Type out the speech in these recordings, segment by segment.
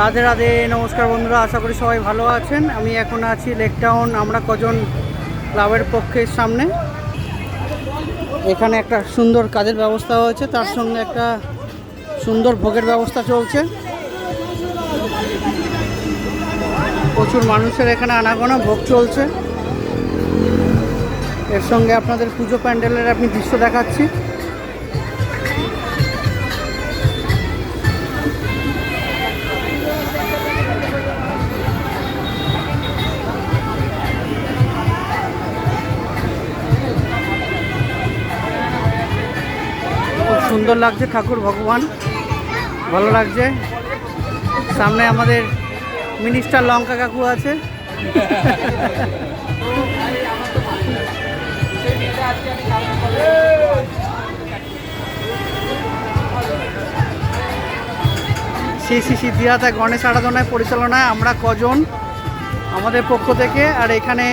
রাধে রাধে, নমস্কার বন্ধুরা, আশা করি সবাই ভালো আছেন। আমি এখন আছি লেক টাউন আমরা কজন ক্লাবের পক্ষের সামনে? এখানে একটা সুন্দর কাজের ব্যবস্থা হয়েছে, তার সঙ্গে একটা সুন্দর ভোগের ব্যবস্থা চলছে। প্রচুর মানুষের এখানে আনাগোনা ভোগ চলছে। এর সঙ্গে আপনাদের পুজো প্যান্ডেলের আপনি দৃশ্য দেখাচ্ছি। সুন্দর লাগছে, ঠাকুর ভগবান। ভালো লাগছে। সামনে আমাদের মিনিস্টার লঙ্কা কাকু আছে। শ্রী শ্রী সিদ্ধিদাতা গণেশ আরাধনায় পরিচালনায় আমরা কজন? আমাদের পক্ষ থেকে, আর এখানে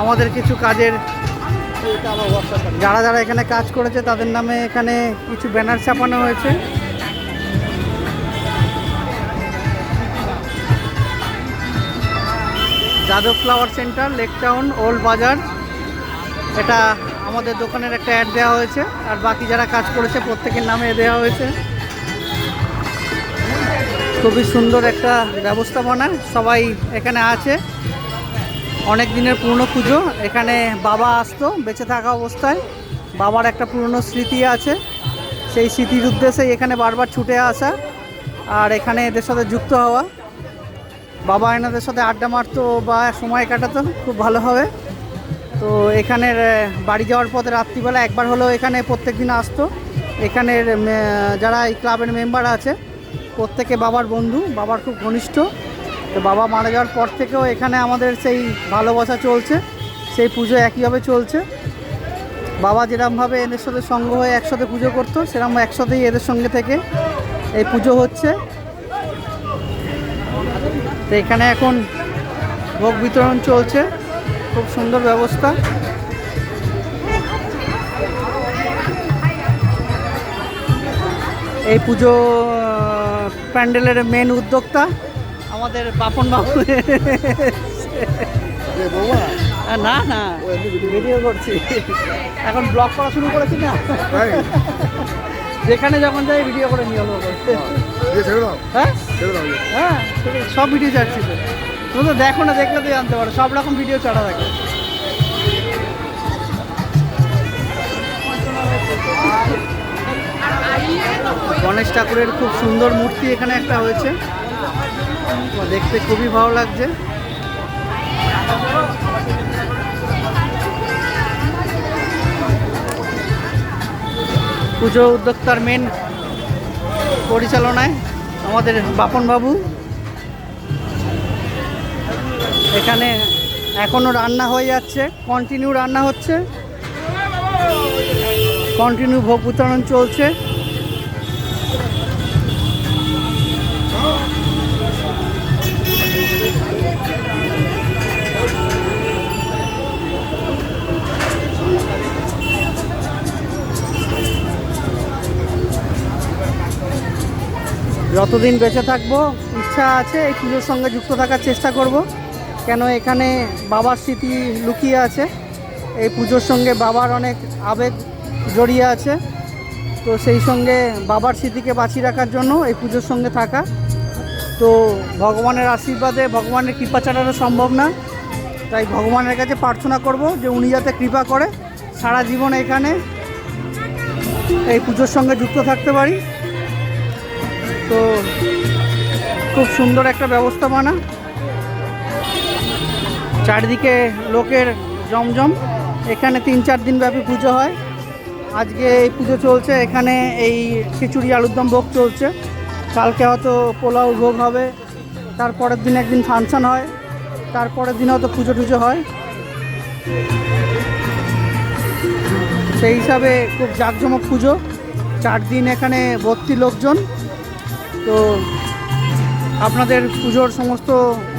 আমাদের কিছু কাজের যারা যারা এখানে কাজ করেছে, তাদের নামে এখানে কিছু ব্যানার ছাপানো হয়েছে। Yadav flower centre, Lake Town, Old Bazar. এটা আমাদের দোকানের একটা অ্যাড দেওয়া হয়েছে। আর বাকি যারা কাজ করেছে, প্রত্যেকের নামে দেওয়া হয়েছে। খুবই সুন্দর একটা ব্যবস্থাপনা সবাই এখানে আছে। অনেক দিনের পুরনো পুজো। এখানে বাবা আসতো বেঁচে থাকা অবস্থায়। বাবার একটা পুরনো স্মৃতি আছে। সেই স্মৃতির উদ্দেশ্যে এখানে বারবার ছুটে আসা। আর এখানে এদের সাথে যুক্ত হওয়া। বাবা এনাদের সাথে আড্ডা মারতো বা সময় কাটাতো, খুব ভালো হবে। তো এখানের বাড়ি যাওয়ার পথে রাত্রিবেলা একবার হলেও এখানে প্রত্যেক দিন আসতো। এখানের যারা এই ক্লাবের মেম্বার আছে, প্রত্যেকে বাবার বন্ধু, বাবার খুব ঘনিষ্ঠ। তো বাবা মারা যাওয়ার পর থেকেও এখানে আমাদের সেই ভালোবাসা চলছে, সেই পুজো একইভাবে চলছে। বাবা যেরমভাবে এদের সাথে সঙ্গ হয়ে একসাথে পুজো করতো সেরকম একসাথেই এদের সঙ্গে থেকে এই পুজো হচ্ছে। তো এখানে এখন ভোগ বিতরণ চলছে, খুব সুন্দর ব্যবস্থা। এই পুজো প্যান্ডেলের মেন উদ্যোক্তা আমাদের বাপন বাবু। না না। ভিডিও করছি। এখন ব্লগ করা শুরু করেছি না? যেখানে যখন যাই ভিডিও করে নিয়ে হলো হ্যাঁ? হ্যাঁ সব ভিডিও ছাড়ছি তো। তুমি তো দেখো না দেখলে তো জানতে পারো। সব রকম ভিডিও ছাড়া থাকে। গণেশ ঠাকুরের খুব সুন্দর মূর্তি এখানে একটা হয়েছে। দেখতে খুবই ভালো লাগছে। পুজো উদ্যোক্তার মেন পরিচালনায় আমাদের বাপন বাবু। এখানে এখনও রান্না হয়ে যাচ্ছে কন্টিনিউ রান্না হচ্ছে। কন্টিনিউ ভোগ বিতরণ চলছে। যতদিন বেঁচে থাকব, ইচ্ছা আছে এই পুজোর সঙ্গে যুক্ত থাকার চেষ্টা করব। কেন এখানে বাবার স্মৃতি লুকিয়ে আছে, এই পুজোর সঙ্গে বাবার অনেক আবেগ জড়িয়ে আছে। তো সেই সঙ্গে বাবার স্মৃতিকে বাঁচিয়ে রাখার জন্য এই পুজোর সঙ্গে থাকা। তো ভগবানের আশীর্বাদে ভগবানের কৃপা ছাড়ানো সম্ভব না। তাই ভগবানের কাছে প্রার্থনা করব যে উনি যাতে কৃপা করে সারা জীবন এখানে এই পুজোর সঙ্গে যুক্ত থাকতে পারি। তো খুব সুন্দর একটা ব্যবস্থাপনা চারদিকে লোকের জমজম। এখানে তিন চার দিন ব্যাপী পুজো হয়। আজকে এই পুজো চলছে, এখানে এই খিচুড়ি, আলুর দম ভোগ চলছে। কালকে হয়তো পোলাও ভোগ হবে, তারপরের দিন একদিন ফাংশন হয়, তারপরের দিন হয়তো পুজো টুজো হয়। সেই হিসাবে খুব জাঁকজমক পুজো। চার দিন এখানে ভর্তি লোকজন। তো আপনাদের পুজোর সমস্ত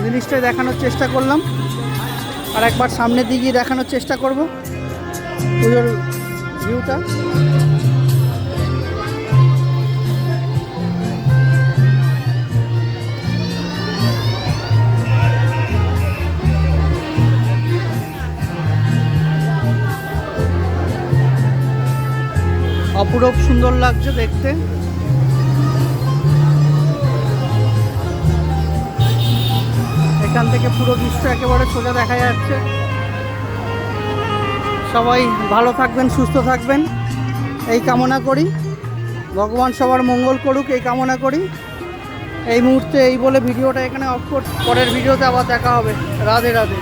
জিনিসটাই দেখানোর চেষ্টা করলাম। আর একবার সামনের দিকে দেখানোর চেষ্টা করব পুজোর ভিউটা অপূরব সুন্দর লাগছে দেখতে। থেকে পুরো দৃশ্য একেবারে সোজা দেখা যাচ্ছে। সবাই ভালো থাকবেন, সুস্থ থাকবেন। এই কামনা করি। ভগবান সবার মঙ্গল করুক, এই কামনা করি। এই মুহূর্তে এই বলে ভিডিওটা এখানে অফ করছি পরের ভিডিওতে আবার দেখা হবে। রাধে রাধে।